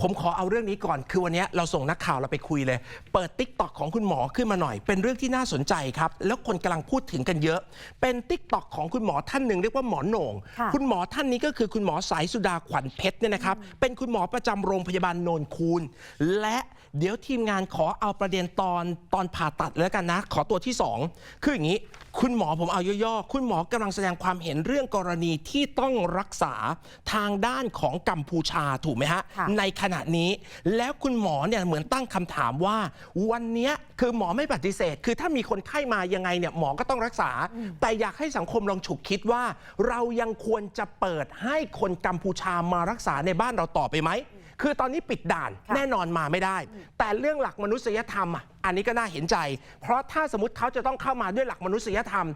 ผมขอเอาเรื่องนี้ก่อน คือวันนี้เราส่งนักข่าวเราไปคุยเลย เปิดติ๊กต็อกของคุณหมอขึ้นมาหน่อย เป็นเรื่องที่น่าสนใจครับ แล้วคนกำลังพูดถึงกันเยอะ เป็นติ๊กต็อกของคุณหมอท่านหนึ่งเรียกว่าหมอโหน่งค่ะคุณหมอท่านนี้ก็คือคุณหมอสายสุดาขวัญเพชรเนี่ยนะครับ เป็นคุณหมอประจำโรงพยาบาลโนนคูนและ เดี๋ยวทีมงานขอเอาประเด็นตอนตอนผ่าตัดแล้วกันนะ ขอตัวที่ 2 คืออย่างนี้ คุณหมอผมเอาย่อๆ คุณหมอกำลังแสดงความเห็นเรื่องกรณีที่ต้องรักษาทางด้านของกัมพูชาถูกไหมฮะค่ะในขณะนี้ แล้วคุณหมอเนี่ยเหมือนตั้งคำถามว่า วันเนี้ยคือหมอไม่ปฏิเสธ คือถ้ามีคนไข้มายังไงเนี่ยหมอก็ต้องรักษา แต่อยากให้สังคมลองฉุกคิดว่า เรายังควรจะเปิดให้คนกัมพูชามารักษาในบ้านเราต่อไปไหม คือตอนนี้ปิดด่านค่ะแน่นอนมาไม่ได้ แต่เรื่องหลักมนุษยธรรมอะอันนี้ก็น่าเห็นใจ เพราะถ้าสมมติเขาจะต้องเข้ามาด้วยหลักมนุษยธรรม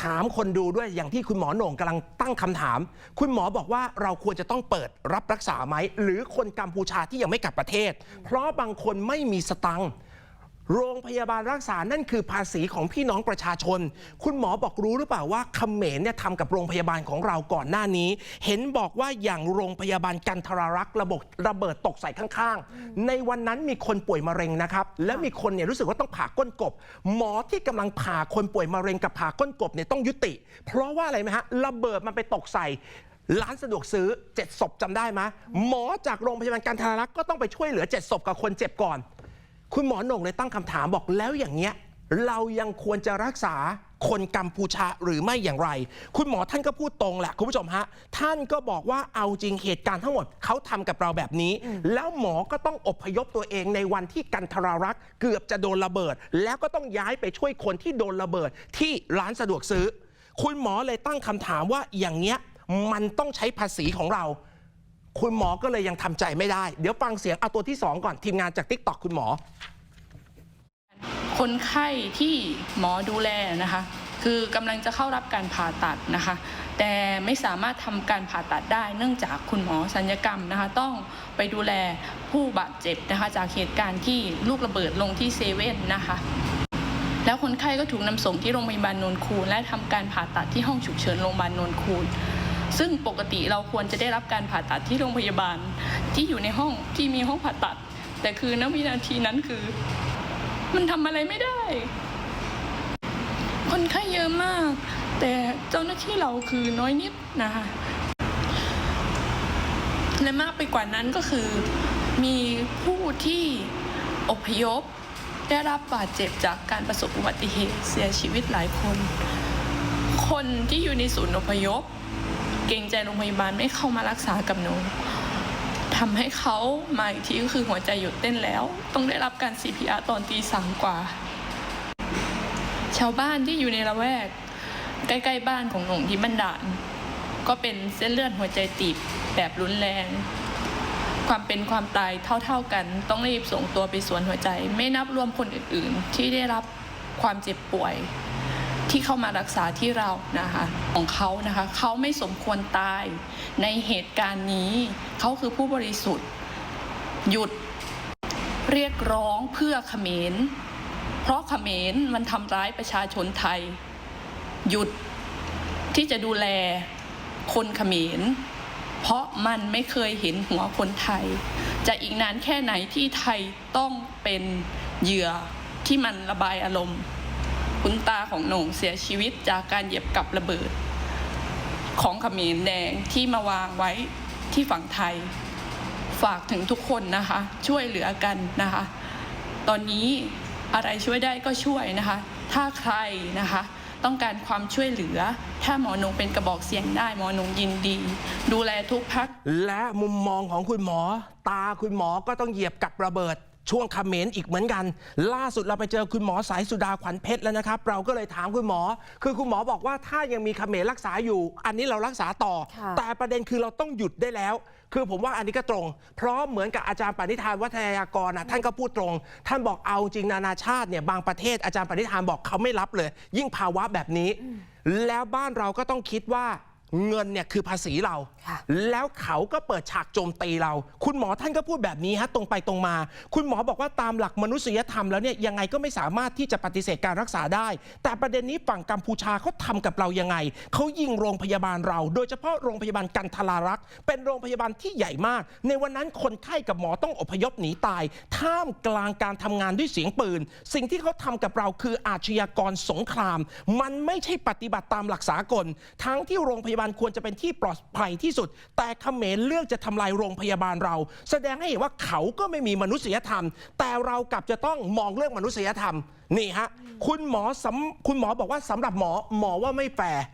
ถามคนดูด้วยอย่างที่คุณหมอโหน่งกำลังตั้งคำถาม คุณหมอบอกว่าเราควรจะต้องเปิดรับรักษาไหมหรือคนกัมพูชาที่ยังไม่กลับประเทศ เพราะบางคนไม่มีสตังค์ โรงพยาบาลรักษา นั่นคือภาษีของพี่น้องประชาชน คุณหมอบอกรู้หรือเปล่าว่าเขมรเนี่ยทำกับโรงพยาบาลของเราก่อนหน้านี้ เห็นบอกว่าอย่างโรงพยาบาลกันทรารักษ์ระบบระเบิดตกใส่ข้างๆ ในวันนั้นมีคนป่วยมะเร็งนะครับ และมีคนเนี่ยรู้สึกว่าต้องผ่าก้นกบ หมอที่กำลังผ่าคนป่วยมะเร็งกับผ่าก้นกบเนี่ยต้องยุติ เพราะว่าอะไรไหมฮะระเบิดมันไปตกใส่ร้านสะดวกซื้อเจ็ดศพจำได้ไหมหมอจากโรงพยาบาลกันทารักษ์ก็ต้องไปช่วยเหลือเจ็ดศพกับคนเจ็บก่อน คุณหมอโหน่งเลยตั้งคำถามบอกแล้วอย่างเงี้ยเรายังควรจะรักษาคนกัมพูชาหรือไม่อย่างไร คุณหมอท่านก็พูดตรงแหละคุณผู้ชมฮะ ท่านก็บอกว่าเอาจริงเหตุการณ์ทั้งหมดเขาทำกับเราแบบนี้ แล้วหมอก็ต้องอพยพตัวเองในวันที่กันทรารักษ์เกือบจะโดนระเบิด แล้วก็ต้องย้ายไปช่วยคนที่โดนระเบิดที่ร้านสะดวกซื้อ คุณหมอเลยตั้งคำถามว่าอย่างเงี้ยมันต้องใช้ภาษีของเรา คุณหมอก็เลยยังทำใจไม่ได้ เดี๋ยวฟังเสียงเอาตัวที่สองก่อนทีมงานจากทิกตอกคุณหมอ คนไข้ที่หมอดูแลนะคะ คือกำลังจะเข้ารับการผ่าตัดนะคะ แต่ไม่สามารถทำการผ่าตัดได้ เนื่องจากคุณหมอสัญญกรรมนะคะ ต้องไปดูแลผู้บาดเจ็บนะคะ จากเหตุการณ์ที่ลูกระเบิดลงที่เซเว่นนะคะแล้วคนไข้ก็ถูกนำส่งที่โรงพยาบาลนนคูนและทำการผ่าตัดที่ห้องฉุกเฉินโรงพยาบาลนนคูน ซึ่งปกติเราควรจะได้รับการผ่าตัดที่โรงพยาบาลที่อยู่ในห้องที่มีห้องผ่าตัด แต่คือณวินาทีนั้นคือ มันทำอะไรไม่ได้ คนไข้เยอะมาก แต่เจ้าหน้าที่เราคือน้อยนิดนะคะและมากไปกว่านั้นก็คือมีผู้ที่อพยพ ได้รับบาดเจ็บจากการประสบอุบัติเหตุเสียชีวิตหลายคน คนที่อยู่ในศูนย์อพยพ กรงใจโรงพยาบาลไม่เข้ามารักษากับหนูทำให้เขามาอีกทีก็คือหัวใจหยุดเต้นแล้ว ต้องได้รับการ CPR ตอนตีสามกว่า ชาวบ้านที่อยู่ในละแวก ใกล้ๆบ้านของหนุ่มที่บันดาล ก็เป็นเส้นเลือดหัวใจตีบแบบรุนแรง ความเป็นความตายเท่าๆกัน ต้องรีบส่งตัวไปสวนหัวใจ ไม่นับรวมคนอื่นๆ ที่ได้รับความเจ็บป่วย ที่เข้ามารักษาที่เรานะคะของเขานะคะเขาไม่สมควรตายในเหตุการณ์นี้ เขาคือผู้บริสุทธิ์ หยุดเรียกร้องเพื่อเขมร เพราะเขมรมันทำร้ายประชาชนไทย หยุดที่จะดูแลคนเขมร เพราะมันไม่เคยเห็นหัวคนไทย จะอีกนานแค่ไหนที่ไทยต้องเป็นเหยื่อที่มันระบายอารมณ์ คุณตาของโหน่งเสียชีวิตจากการเหยียบกับระเบิด ของขมรแดงที่มาวางไว้ที่ฝั่งไทย ฝากถึงทุกคนนะคะ ช่วยเหลือกันนะคะ ตอนนี้อะไรช่วยได้ก็ช่วยนะคะ ถ้าใครนะคะ ต้องการความช่วยเหลือ ถ้าหมอนงเป็นกระบอกเสียงได้หมอนงยินดี ดูแลทุกพัก และมุมมองของคุณหมอ ตาคุณหมอก็ต้องเหยียบกับระเบิด ช่วงคาเขมนอีกเหมือนกัน ล่าสุดเราไปเจอคุณหมอสายสุดาขวัญเพชรแล้วนะครับ เราก็เลยถามคุณหมอ คือคุณหมอบอกว่าถ้ายังมีคาเขมนรักษาอยู่ อันนี้เรารักษาต่อค่ะแต่ประเด็นคือเราต้องหยุดได้แล้ว คือผมว่าอันนี้ก็ตรง เพราะเหมือนกับอาจารย์ปณิธานวัฒนยากรนะท่านก็พูดตรง ท่านบอกเอาจริงนานาชาติเนี่ยบางประเทศอาจารย์ปณิธานบอกเขาไม่รับเลย ยิ่งภาวะแบบนี้ แล้วบ้านเราก็ต้องคิดว่าเงินเนี่ยคือภาษีเราค่ะแล้วเขาก็เปิดฉากโจมตีเรา คุณหมอท่านก็พูดแบบนี้ฮะตรงไปตรงมา คุณหมอบอกว่าตามหลักมนุษยธรรมแล้วเนี่ยยังไงก็ไม่สามารถที่จะปฏิเสธการรักษาได้ แต่ประเด็นนี้ฝั่งกัมพูชาเขาทำกับเรายังไง เขายิงโรงพยาบาลเรา โดยเฉพาะโรงพยาบาลกันทรารักษ์ เป็นโรงพยาบาลที่ใหญ่มาก ในวันนั้นคนไข้กับหมอต้องอพยพหนีตาย ท่ามกลางการทำงานด้วยเสียงปืน สิ่งที่เขาทำกับเราคืออาชญากรสงคราม มันไม่ใช่ปฏิบัติตามหลักสากล ทั้งที่โรงพยาบาลควรจะเป็นที่ปลอดภัยที่สุด แต่เขมรเลือกจะทำลายโรงพยาบาลเรา แสดงให้เห็นว่าเขาก็ไม่มีมนุษยธรรม แต่เรากลับจะต้องมองเรื่องมนุษยธรรมนี่ฮะคุณหมอสำคุณหมอบอกว่าสำหรับหมอหมอว่าไม่แฟร์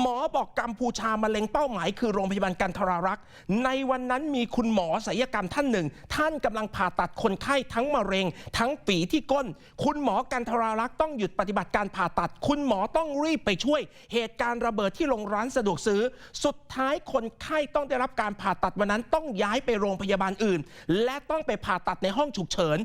หมอบอกกัมพูชามะเร็งเป้าหมาย คือโรงพยาบาลกันทรารักษ์ ในวันนั้นมีคุณหมอศัลยกรรมท่านหนึ่ง ท่านกำลังผ่าตัดคนไข้ทั้งมะเร็ง ทั้งฝีที่ก้น คุณหมอกันทรารักษ์ต้องหยุดปฏิบัติการผ่าตัด คุณหมอต้องรีบไปช่วย เหตุการณ์ระเบิดที่โรงร้านสะดวกซื้อ สุดท้ายคนไข้ต้องได้รับการผ่าตัดวันนั้นต้องย้ายไปโรงพยาบาลอื่น และต้องไปผ่าตัดในห้องฉุกเฉิน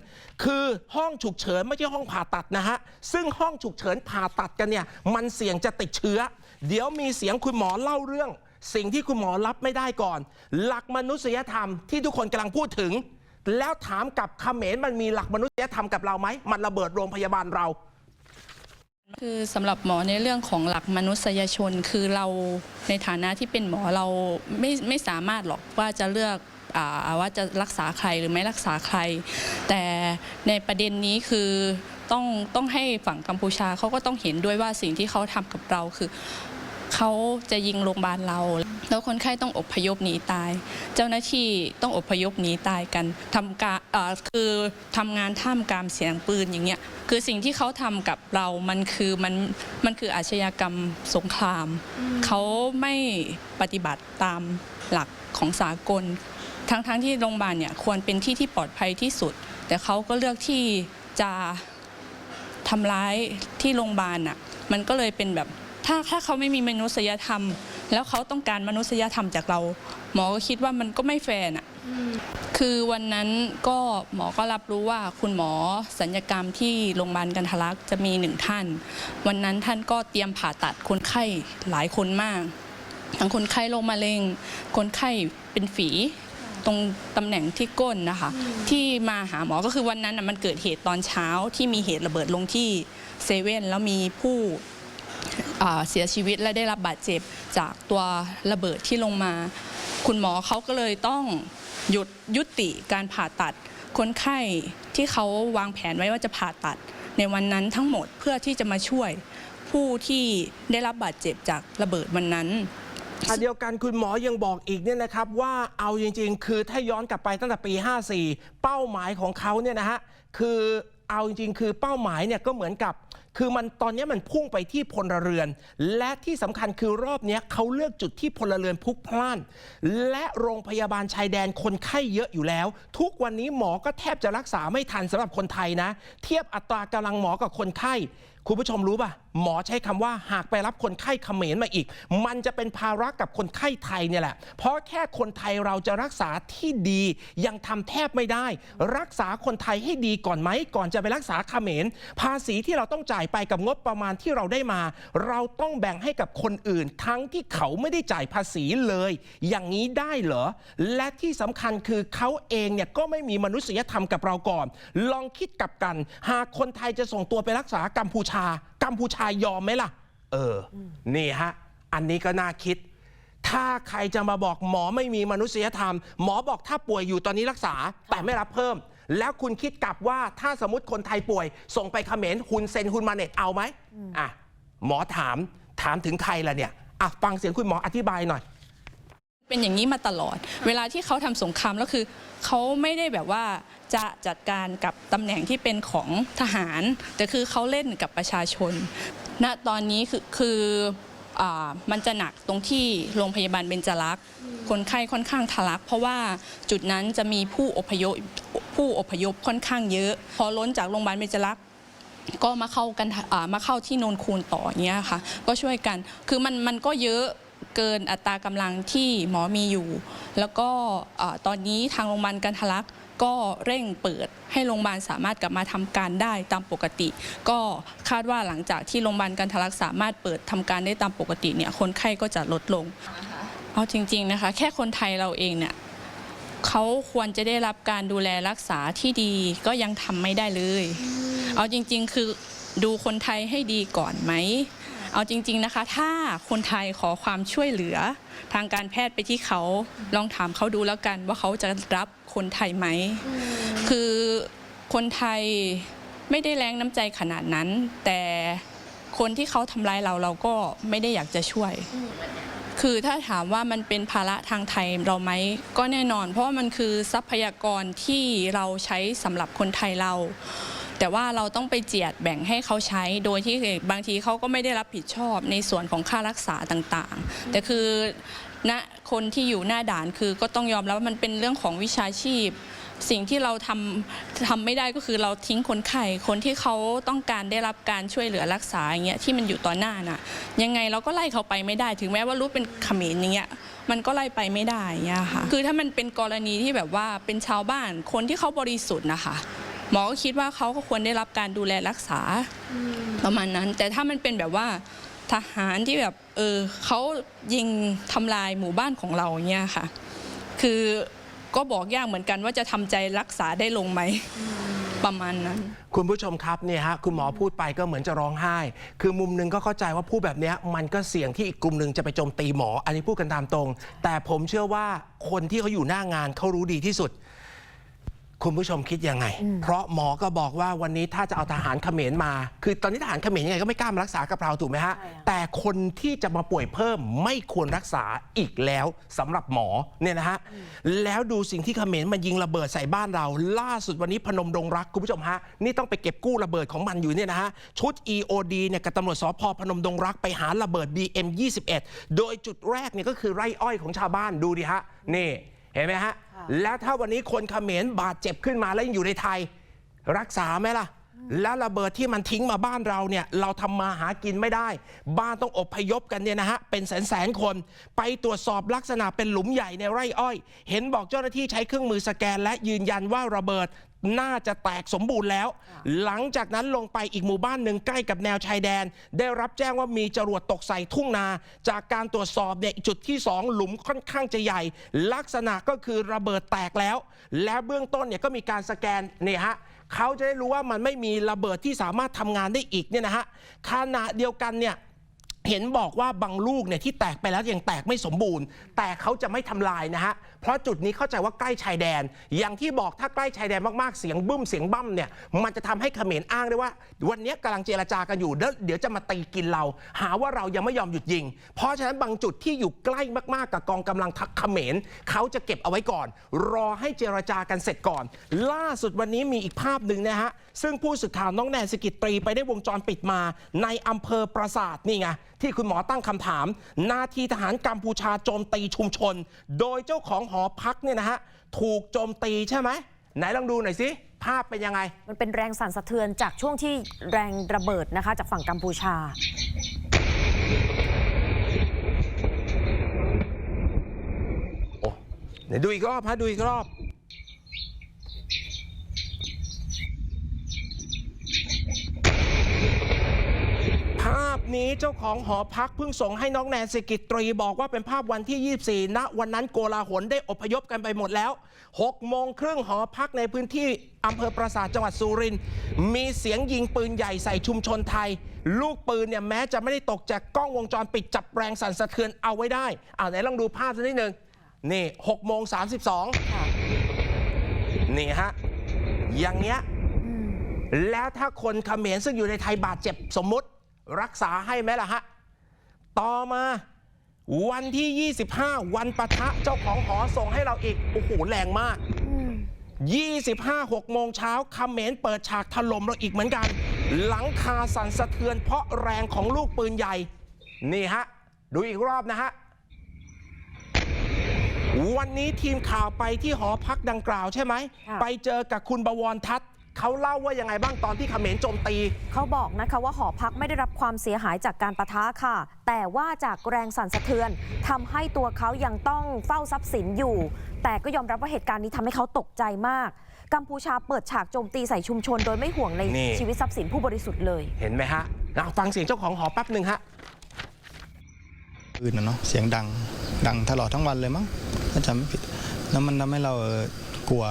คือห้องฉุกเฉินไม่ใช่ห้องผ่าตัดนะฮะ ซึ่งห้องฉุกเฉินผ่าตัดกันเนี่ยมันเสี่ยงจะติดเชื้อ เดี๋ยวมีเสียงคุณหมอเล่าเรื่อง สิ่งที่คุณหมอรับไม่ได้ก่อน หลักมนุษยธรรมที่ทุกคนกำลังพูดถึง แล้วถามกับเขมรมันมีหลักมนุษยธรรมกับเราไหมมันระเบิดโรงพยาบาลเรา คือสำหรับหมอในเรื่องของหลักมนุษยชนคือเราในฐานะที่เป็นหมอเราไม่ไม่สามารถหรอกว่าจะเลือกอว่าจะรักษาใครหรือไม่รักษาใคร แต่ในประเด็นนี้คือ ต้องต้องให้ฝั่งกัมพูชาเขาก็ต้องเห็นด้วยว่าสิ่งที่เขาทำกับเราคือเขาจะยิงโรงพยาบาลเรา แล้วคนไข้ต้องอพยพหนีตาย เจ้าหน้าที่ต้องอพยพหนีตายกันทำการเอ่อคือทำงานท่ามกลางเสียงปืนอย่างเงี้ยคือสิ่งที่เขาทำกับเรามันคือมันมันคืออาชญากรรมสงคราม เขาไม่ปฏิบัติตามหลักของสากล ทั้งๆทที่โรงพยาบาลเนี่ยควรเป็นที่ที่ปลอดภัยที่สุด แต่เขาก็เลือกที่จะ ทำร้ายที่โรงพยาบาลอะมันก็เลยเป็นแบบถ้าถ้าเขาไม่มีมนุษยธรรม แล้วเขาต้องการมนุษยธรรมจากเรา หมอก็คิดว่ามันก็ไม่แฟร์น่ะคือวันนั้นก็หมอก็รับรู้ว่าคุณหมอสัญญกรรมที่โรงพยาบาลกันทะลักจะมีหนึ่งท่าน วันนั้นท่านก็เตรียมผ่าตัดคนไข้หลายคนมาก ทั้งคนไข้โรคมะเร็ง คนไข้เป็นฝี ตรงตำแหน่งที่ก้นนะคะ ที่มาหาหมอก็คือวันนั้นน่ะมันเกิดเหตุตอนเช้าที่มีเหตุระเบิดลงที่เซเว่นแล้วมีผู้อ่าเสียชีวิตและได้รับบาดเจ็บจากตัวระเบิดที่ลงมา คุณหมอเขาก็เลยต้องหยุดยุติการผ่าตัด คนไข้ที่เขาวางแผนไว้ว่าจะผ่าตัด ในวันนั้นทั้งหมดเพื่อที่จะมาช่วยผู้ที่ได้รับบาดเจ็บจากระเบิดวันนั้น อันเดียวกันคุณหมอยังบอกอีกเนี่ยนะครับว่าเอาจริง ๆ คือถ้าย้อนกลับไปตั้งแต่ปี 54 เป้าหมายของเขาเนี่ยนะฮะคือเอาจริง ๆ คือเป้าหมายเนี่ยก็เหมือนกับ คือมันตอนนี้มันพุ่งไปที่พลเรือน และที่สำคัญคือรอบนี้เขาเลือกจุดที่พลเรือนพลุกพล่าน และโรงพยาบาลชายแดนคนไข้เยอะอยู่แล้ว ทุกวันนี้หมอก็แทบจะรักษาไม่ทันสำหรับคนไทยนะ เทียบอัตรากำลังหมอกับคนไข้ คุณผู้ชมรู้ป่ะ หมอใช้คำว่าหากไปรับคนไข้เขมรมาอีก มันจะเป็นภาระกับคนไข้ไทยเนี่ยแหละ เพราะแค่คนไทยเราจะรักษาที่ดียังทำแทบไม่ได้ รักษาคนไทยให้ดีก่อนไหม ก่อนจะไปรักษาเขมร ภาษีที่เราต้องจ่ายไปกับงบประมาณที่เราได้มา เราต้องแบ่งให้กับคนอื่น ทั้งที่เขาไม่ได้จ่ายภาษีเลย อย่างนี้ได้เหรอ และที่สำคัญคือเขาเองเนี่ยก็ไม่มีมนุษยธรรมกับเราก่อน ลองคิดกับกัน หากคนไทยจะส่งตัวไปรักษากัมพูชากัมพูชายอมไหมล่ะ เออ นี่ฮะ อันนี้ก็น่าคิด ถ้าใครจะมาบอกหมอไม่มีมนุษยธรรม หมอบอกถ้าป่วยอยู่ตอนนี้รักษา แต่ไม่รับเพิ่ม แล้วคุณคิดกลับว่าถ้าสมมติคนไทยป่วย ส่งไปเขมรฮุนเซนฮุนมาเน็ตเอาไหมอะหมอถามถามถึงใครล่ะเนี่ยอะฟังเสียงคุณหมออธิบายหน่อย เป็นอย่างนี้มาตลอด เวลาที่เขาทำสงครามแล้วคือเขาไม่ได้แบบว่าจะจัดการกับตำแหน่งที่เป็นของทหาร แต่คือเขาเล่นกับประชาชนณตอนนี้คือคือมันจะหนักตรงที่โรงพยาบาลเบญจรักษ์คนไข้ค่อนข้างทะลัก เพราะว่าจุดนั้นจะมีผู้อพยพผู้อพยพค่อนข้างเยอะ พอล้นจากโรงพยาบาลเบญจรักษ์ก็มาเข้ากันมาเข้าที่โนนคูนต่อเงี้ยค่ะ ก็ช่วยกันคือมันมันก็เยอะ เกินอัตรากำลังที่หมอมีอยู่ แล้วก็ตอนนี้ทางโรงพยาบาลกันทะลักก็เร่งเปิดให้โรงพยาบาลสามารถกลับมาทำการได้ตามปกติ ก็คาดว่าหลังจากที่โรงพยาบาลกันทะลักสามารถเปิดทำการได้ตามปกติเนี่ยคนไข้ก็จะลดลงเอาจริงๆนะคะ แค่คนไทยเราเองเนี่ยเขาควรจะได้รับการดูแลรักษาที่ดีก็ยังทำไม่ได้เลย เอาจริง ๆ คือดูคนไทยให้ดีก่อนไหม เอาจริง ๆนะคะ ถ้าคนไทยขอความช่วยเหลือ ทางการแพทย์ไปที่เขาลองถามเขาดูแล้วกันว่าเขาจะรับคนไทยไหม คือคนไทยไม่ได้แรงน้ำใจขนาดนั้น แต่คนที่เขาทำร้ายเราเราก็ไม่ได้อยากจะช่วย คือถ้าถามว่ามันเป็นภาระทางไทยเราไหมก็แน่นอน เพราะว่ามันคือทรัพยากรที่เราใช้สำหรับคนไทยเรา แต่ว่าเราต้องไปเจียดแบ่งให้เขาใช้ โดยที่บางทีเขาก็ไม่ได้รับผิดชอบในส่วนของค่ารักษาต่างๆ แต่คือณคนที่อยู่หน้าด่านคือก็ต้องยอมรับว่ามันเป็นเรื่องของวิชาชีพ สิ่งที่เราทำทำไม่ได้ก็คือเราทิ้งคนไข้คนที่เขาต้องการได้รับการช่วยเหลือรักษาอย่างเงี้ยที่มันอยู่ต่อหน้าน่ะ ยังไงเราก็ไล่เขาไปไม่ได้ถึงแม้ว่ารู้เป็นเขมรอย่างเงี้ยมันก็ไล่ไปไม่ได้อย่างเงี้ยค่ะคือถ้ามันเป็นกรณีที่แบบว่าเป็นชาวบ้านคนที่เขาบริสุทธิ์นะคะ หมอก็คิดว่าเขาก็ควรได้รับการดูแลรักษาประมาณนั้น แต่ถ้ามันเป็นแบบว่าทหารที่แบบเออเขายิงทำลายหมู่บ้านของเราเงี้ยค่ะ คือก็บอกยากเหมือนกันว่าจะทำใจรักษาได้ลงไหมประมาณนั้น คุณผู้ชมครับเนี่ยฮะคุณหมอพูดไปก็เหมือนจะร้องไห้ คือมุมหนึงก็เข้าใจว่าพูดแบบนี้มันก็เสี่ยงที่อีกกลุ่มหนึ่งจะไปโจมตีหมอ อันนี้พูดกันตามตรง แต่ผมเชื่อว่าคนที่เขาอยู่หน้างานเขารู้ดีที่สุด คุณผู้ชมคิดยังไง เพราะหมอก็บอกว่าวันนี้ถ้าจะเอาทหารเขมรมา คือตอนนี้ทหารเขมรยังไงก็ไม่กล้ามารักษากับเราถูกไหมฮะ แต่คนที่จะมาป่วยเพิ่มไม่ควรรักษาอีกแล้วสำหรับหมอเนี่ยนะฮะ แล้วดูสิ่งที่เขมรมันยิงระเบิดใส่บ้านเรา ล่าสุดวันนี้พนมดงรักคุณผู้ชมฮะ นี่ต้องไปเก็บกู้ระเบิดของมันอยู่เนี่ยนะฮะ ชุด EOD เนี่ยกับตำรวจสพพนมดงรักไปหาระเบิด BM 21 โดยจุดแรกเนี่ยก็คือไร่อ้อยของชาวบ้านดูดิฮะนี่ เห็นไหมฮะ แล้วถ้าวันนี้คนเขมรบาดเจ็บขึ้นมาแล้วยังอยู่ในไทย รักษาไหมล่ะ แล้วระเบิดที่มันทิ้งมาบ้านเราเนี่ยเราทำมาหากินไม่ได้ บ้านต้องอพยพกันเนี่ยนะฮะเป็นแสนแสนๆคน ไปตรวจสอบลักษณะเป็นหลุมใหญ่ในไร่อ้อย เห็นบอกเจ้าหน้าที่ใช้เครื่องมือสแกน และยืนยันว่าระเบิด น่าจะแตกสมบูรณ์แล้ว หลังจากนั้นลงไปอีกหมู่บ้านหนึ่งใกล้กับแนวชายแดน ได้รับแจ้งว่ามีจรวดตกใส่ทุ่งนา จากการตรวจสอบเนี่ยจุดที่ 2 หลุมค่อนข้างจะใหญ่ ลักษณะก็คือระเบิดแตกแล้ว และเบื้องต้นเนี่ยก็มีการสแกนเนี่ยฮะเขาจะได้รู้ว่ามันไม่มีระเบิดที่สามารถทำงานได้อีกเนี่ยนะฮะขณะเดียวกันเนี่ยเห็นบอกว่าบางลูกเนี่ยที่แตกไปแล้วยังแตกไม่สมบูรณ์ แต่เขาจะไม่ทำลายนะฮะ เพราะจุดนี้เข้าใจว่าใกล้ชายแดน อย่างที่บอกถ้าใกล้ชายแดนมากๆเสียงบึ้มเสียงบั้มเนี่ยมันจะทำให้เขมรอ้างได้ว่า วันนี้กำลังเจรจากันอยู่เดี๋ยวจะมาตีกินเรา หาว่าเรายังไม่ยอมหยุดยิง เพราะฉะนั้นบางจุดที่อยู่ใกล้มากๆกับกองกำลังทักเขมรเขาจะเก็บเอาไว้ก่อน รอให้เจรจากันเสร็จก่อน ล่าสุดวันนี้มีอีกภาพหนึ่งนะฮะซึ่งผู้สื่อข่าวน้องแนนสกิตตรีไปได้วงจรปิดมา ในอำเภอปราสาทนี่ไงที่คุณหมอตั้งคำถาม นาทีทหารกัมพูชาโจมตีชุมชน โดยเจ้าของหอพักเนี่ยนะฮะถูกโจมตีใช่ไหมไหนลองดูหน่อยสิภาพเป็นยังไง มันเป็นแรงสั่นสะเทือนจากช่วงที่แรงระเบิดนะคะ จากฝั่งกัมพูชา โอ้ไหนดูอีกรอบฮะดูอีกรอบ ภาพ นี้เจ้าของหอพักเพิ่งส่งให้น้องแนนสิกิตรีบอกว่าเป็นภาพวันที่ 24ณวันนั้นโกลาหลได้อพยพกันไปหมดแล้ว6โมงครึ่งหอพักในพื้นที่อำเภอปราสาทจังหวัดสุรินทร์มีเสียงยิงปืนใหญ่ใส่ชุมชนไทย ลูกปืนเนี่ยแม้จะไม่ได้ตกจากกล้องวงจรปิดจับแรงสั่นสะเทือนเอาไว้ได้อ่าไหนลองดูภาพสักนิดหนึ่งนี่6โมง32ค่ะนี่ฮะอย่างเงี้ยแล้วถ้าคนเขมรซึ่งอยู่ในไทยบาดเจ็บสมมุติ รักษาให้ไหมล่ะฮะ ต่อมาวันที่ 25 วันปะทะเจ้าของหอส่งให้เราอีก โอ้โห แรงมาก 25 6โมงเช้าเขมรเปิดฉากถล่มเราอีกเหมือนกัน หลังคาสั่นสะเทือนเพราะแรงของลูกปืนใหญ่ นี่ฮะ ดูอีกรอบนะฮะ วันนี้ทีมข่าวไปที่หอพักดังกล่าวใช่ไหมค่ะไปเจอกับคุณบวรทัศน์ เขาเล่าว่ายังไงบ้างตอนที่เขมรโจมตี เขาบอกนะคะว่าหอพักไม่ได้รับความเสียหายจากการประทะค่ะ แต่ว่าจากแรงสั่นสะเทือนทำให้ตัวเขายังต้องเฝ้าทรัพย์สินอยู่ แต่ก็ยอมรับว่าเหตุการณ์นี้ทำให้เขาตกใจมาก กัมพูชาเปิดฉากโจมตีใส่ชุมชน โดยไม่ห่วงในนี่ชีวิตทรัพย์สินผู้บริสุทธิ์เลย เห็นไหมฮะอะฟังเสียงเจ้าของหอแป๊บหนึ่งฮะปืนนะเนาะเสียงดังดังตลอดทั้งวันเลยมั้งถ้าจำไม่ผิดแล้วมันทำให้เราเอ่อกลัว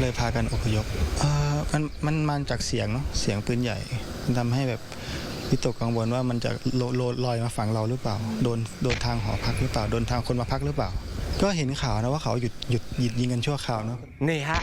เลยพากันอพยพเอ่อมันมันมาจากเสียงเนาะเสียงปืนใหญ่มันทำให้แบบวิตกกังวลว่ามันจะโลโลลอยมาฝั่งเราหรือเปล่า โดนโดนทางหอพักหรือเปล่า โดนทางคนมาพักหรือเปล่า ก็เห็นข่าวนะว่าเขาหยุดหยุดหยุดยิงกันชั่วคราวเนาะนี่ฮะ